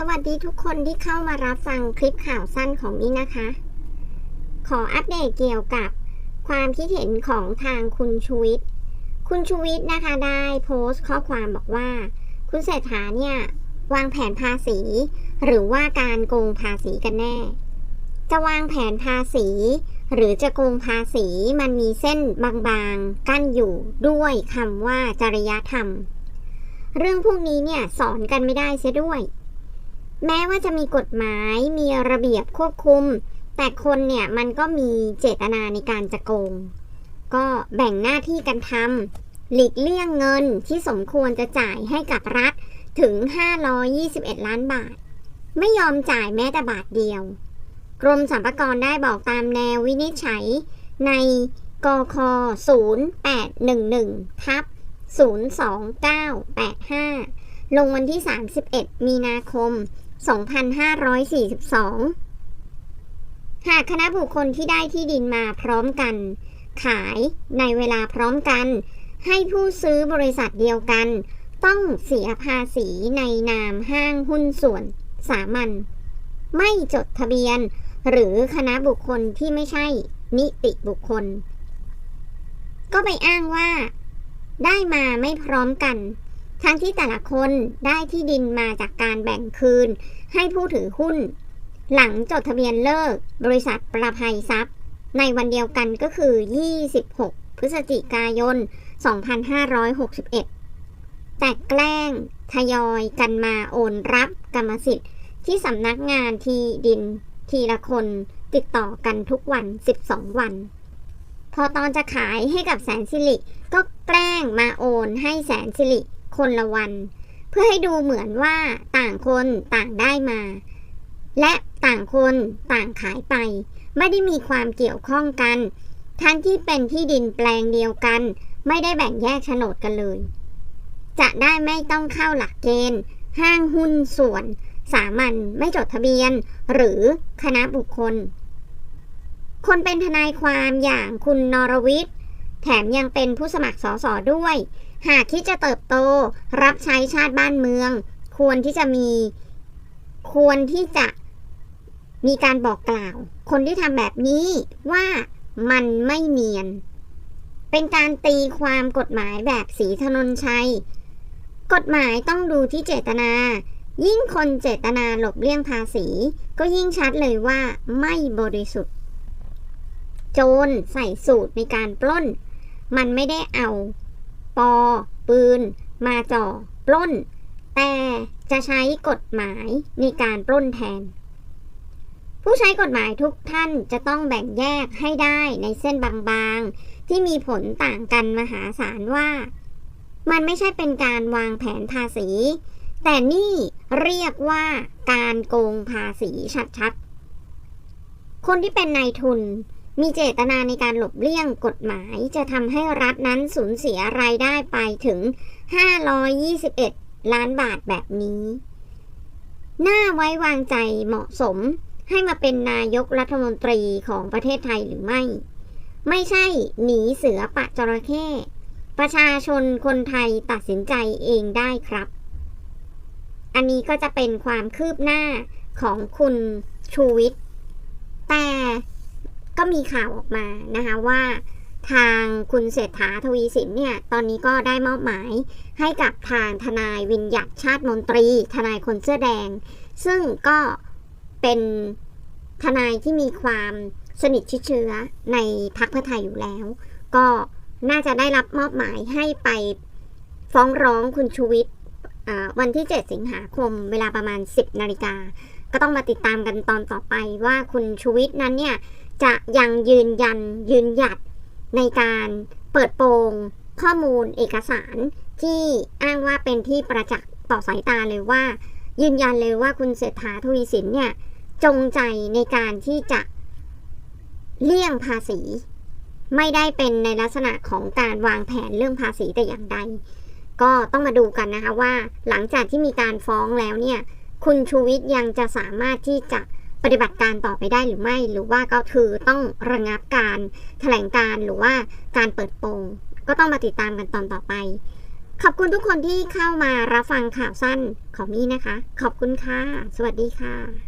สวัสดีทุกคนที่เข้ามารับฟังคลิปข่าวสั้นของนี้นะคะ ขออัปเดตเกี่ยวกับความคิดเห็นของทางคุณชูวิทย์ คุณชูวิทย์นะคะได้โพสต์ข้อความบอกว่า คุณเศรษฐาเนี่ยวางแผนภาษี หรือว่าการโกงภาษีกันแน่ จะวางแผนภาษี หรือจะโกงภาษีมันมีเส้นบางๆ กั้นอยู่ด้วยคำว่าจริยธรรม เรื่องพวกนี้เนี่ยสอนกันไม่ได้เสียด้วย แม้ว่าจะมีกฎหมายมีระเบียบควบคุม แต่คนเนี่ยมันก็มีเจตนาในการจะโกง ก็แบ่งหน้าที่กันทำหลีกเลี่ยงเงินที่สมควรจะจ่ายให้กับรัฐถึง 521 ล้านบาท ไม่ยอมจ่ายแม้แต่บาทเดียว กรมสรรพากรได้บอกตามแนววินิจฉัยในกค0811ทับ02985 ลงวันที่ 31 มีนาคม 2542 หากคณะบุคคลที่ได้ที่ดินมาพร้อมกัน ขายในเวลาพร้อมกัน ให้ผู้ซื้อบริษัทเดียวกัน ต้องเสียภาษีในนามห้างหุ้นส่วนสามัญไม่จดทะเบียน หรือคณะบุคคลที่ไม่ใช่นิติบุคคล ก็ไปอ้างว่า ได้มาไม่พร้อมกัน ทั้งที่แต่ละคนได้ที่ดินมาจากการแบ่งคืน ให้ผู้ถือหุ้น หลังจดทะเบียนเลิก บริษัทประภัยทรัพย์ ในวันเดียวกันก็คือ 26 พฤศจิกายน 2561 แต่แกล้งทยอยกันมาโอนรับกรรมสิทธิ์ ที่สำนักงานที่ดินทีละคนติดต่อกันทุกวัน 12 วัน พอตอนจะขายให้กับแสนสิริก็แกล้งมาโอนให้แสนสิริ คนละวัน เพื่อให้ดูเหมือนว่าต่างคนต่างได้มา และต่างคนต่างขายไป ไม่ได้มีความเกี่ยวข้องกัน ทั้งที่เป็นที่ดินแปลงเดียวกัน ไม่ได้แบ่งแยกโฉนดกันเลย จะได้ไม่ต้องเข้าหลักเกณฑ์ ห้างหุ้นส่วน สามัญไม่จดทะเบียน หรือคณะบุคคล คนเป็นทนายความอย่างคุณนรวิทย์ แถมยังเป็นผู้สมัครสสด้วย หากที่จะเติบโตรับใช้ชาติบ้านเมือง ควรที่จะมีควรที่จะมีการบอกกล่าว คนที่ทำแบบนี้ว่ามันไม่เนียน เป็นการตีความกฎหมายแบบสีถนนชัย กฎหมายต้องดูที่เจตนา ยิ่งคนเจตนาหลบเลี่ยงภาษี ก็ยิ่งชัดเลยว่าไม่บริสุทธิ์ โจรใส่สูตรในการปล้น มันไม่ได้เอา ปอ ปืน มาจ่อ ปล้น แต่จะใช้กฎหมายในการปล้นแทน ผู้ใช้กฎหมายทุกท่านจะต้องแบ่งแยกให้ได้ในเส้นบางๆ ที่มีผลต่างกันมหาศาลว่า มันไม่ใช่เป็นการวางแผนภาษี แต่นี่เรียกว่าการโกงภาษีชัดๆ คนที่เป็นนายทุน มีเจตนาในการหลบเลี่ยงกฎหมายจะทำให้รัฐนั้นสูญเสียรายได้ไปถึง 521 ล้านบาทแบบนี้ น่าไว้วางใจเหมาะสมให้มาเป็นนายกรัฐมนตรีของประเทศไทยหรือไม่ ไม่ใช่หนีเสือปะจระเข้ประชาชนคนไทยตัดสินใจเองได้ครับ อันนี้ก็จะเป็นความคืบหน้าของคุณชูวิทย์แต่ ก็มีข่าวออกมานะคะว่าทางคุณเศรษฐาทวีสินเนี่ย ตอนนี้ก็ได้มอบหมายให้กับทางทนายวินยัตชาติมนตรี ทนายคนเสื้อแดง ซึ่งก็เป็นทนายที่มีความสนิทชิดเชื้อในพรรคเพื่อไทยอยู่แล้ว ก็น่าจะได้รับมอบหมายให้ไปฟ้องร้องคุณชูวิทย์วันที่ 7 สิงหาคม เวลาประมาณ 10 นาฬิกา ก็ต้องมาติดตามกันตอนต่อไปว่าคุณชูวิทย์นั้นเนี่ย จะยังยืนยันยืนหยัดในการเปิดโปงข้อมูลเอกสารที่อ้างว่าเป็นที่ประจักษ์ต่อสายตาเลยว่า ยืนยันเลยว่าคุณเศรษฐาทวีสินเนี่ย จงใจในการที่จะเลี่ยงภาษี ไม่ได้เป็นในลักษณะของการวางแผนเรื่องภาษีแต่อย่างใด ก็ต้องมาดูกันนะคะว่า หลังจากที่มีการฟ้องแล้วเนี่ย คุณชูวิทย์ยังจะสามารถที่จะปฏิบัติการต่อไปได้หรือไม่ หรือว่าก็คือต้องระงับการแถลงการหรือว่าการเปิดโปงก็ต้องมาติดตามกันตอนต่อไป ขอบคุณทุกคนที่เข้ามารับฟังข่าวสั้นของมี่นะคะ ขอบคุณค่ะ สวัสดีค่ะ